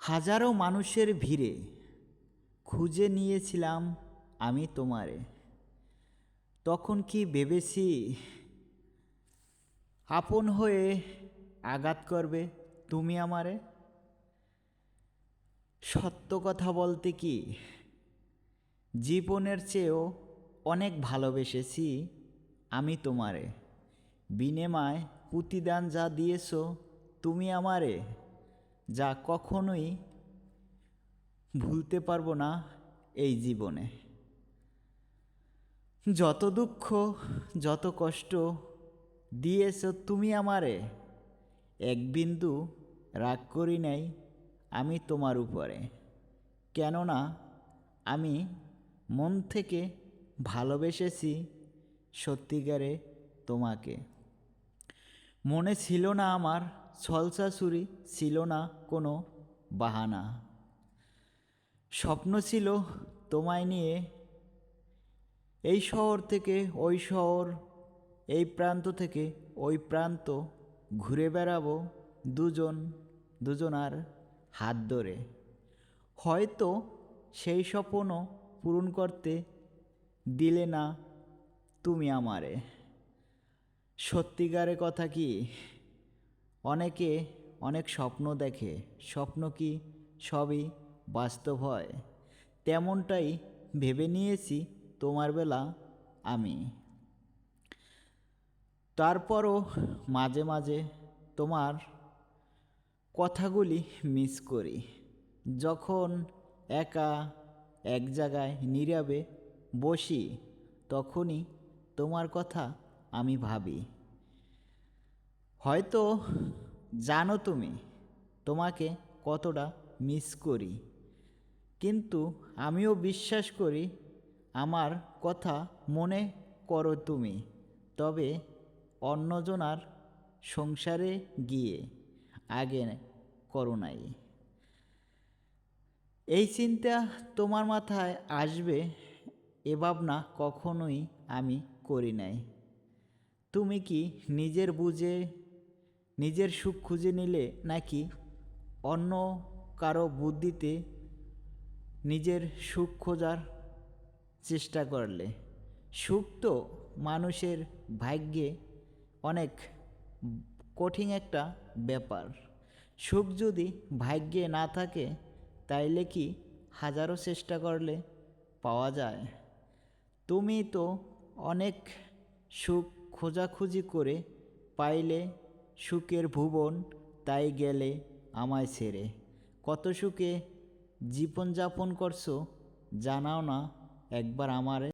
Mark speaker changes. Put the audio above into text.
Speaker 1: হাজারো মানুষের ভিড়ে খুঁজে নিয়েছিলাম আমি তোমারে। তখন কি ভেবেছি, আপন হয়ে আঘাত করবে তুমি আমারে? সত্য কথা বলতে কি, জীবনের চেয়েও অনেক ভালোবেসেছি আমি তোমারে। বিনিময় প্রতিদান যা দিয়েছ তুমি আমারে। যা কখনোই ভুলতে পারব না এই জীবনে। যত দুঃখ, যত কষ্ট দিয়েছ তুমি আমারে, এক বিন্দু রাগ করি নাই আমি তোমার উপরে। কেননা আমি মন থেকে ভালোবেসেছি সত্যিকারে তোমাকে। মনে ছিল না আমার ছলসাছুরি ছিল না কোনো বাহানা। স্বপ্ন ছিল তোমায় নিয়ে। এই শহর থেকে ওই শহর, এই প্রান্ত থেকে ওই প্রান্ত ঘুরে বেড়াবো দুজন, দুজনার হাত ধরে। হয়তো সেই স্বপ্নও পূরণ করতে দিলে না তুমি আমারে। সত্যিকারের কথা কি? অনেকে অনেক স্বপ্ন দেখে, স্বপ্ন কি সবই বাস্তব হয়। তেমনটাই ভেবে নিয়েছি তোমার বেলা আমি। তারপরও মাঝে মাঝে তোমার কথাগুলি মিস করি। যখন একা এক জায়গায় নীরবে বসি, তখনই তোমার কথা আমি ভাবি। হয়তো জানো তুমি, তোমাকে কতটা মিস করি। কিন্তু আমিও বিশ্বাস করি, আমার কথা মনে করো তুমি। তবে অন্যজনার সংসারে গিয়ে আগে করো নাই। এই চিন্তা তোমার মাথায় আসবে, এ ভাবনা কখনোই আমি করি নাই। তুমি কি নিজের বুঝে নিজের সুখ খুঁজে নিলে নাকি অন্য কারও বুদ্ধিতে নিজের সুখ খোঁজার চেষ্টা করলে? সুখ তো মানুষের ভাগ্যে অনেক কঠিন একটা ব্যাপার। সুখ যদি ভাগ্যে না থাকে, তাইলে কি হাজারো চেষ্টা করলে পাওয়া যায়? তুমি তো অনেক সুখ খোঁজাখুঁজি করে পাইলে সুখের ভুবন তাই গেলে আমায় ছেড়ে। কত সুখে জীবনযাপন করছ জানাও না একবার আমারে।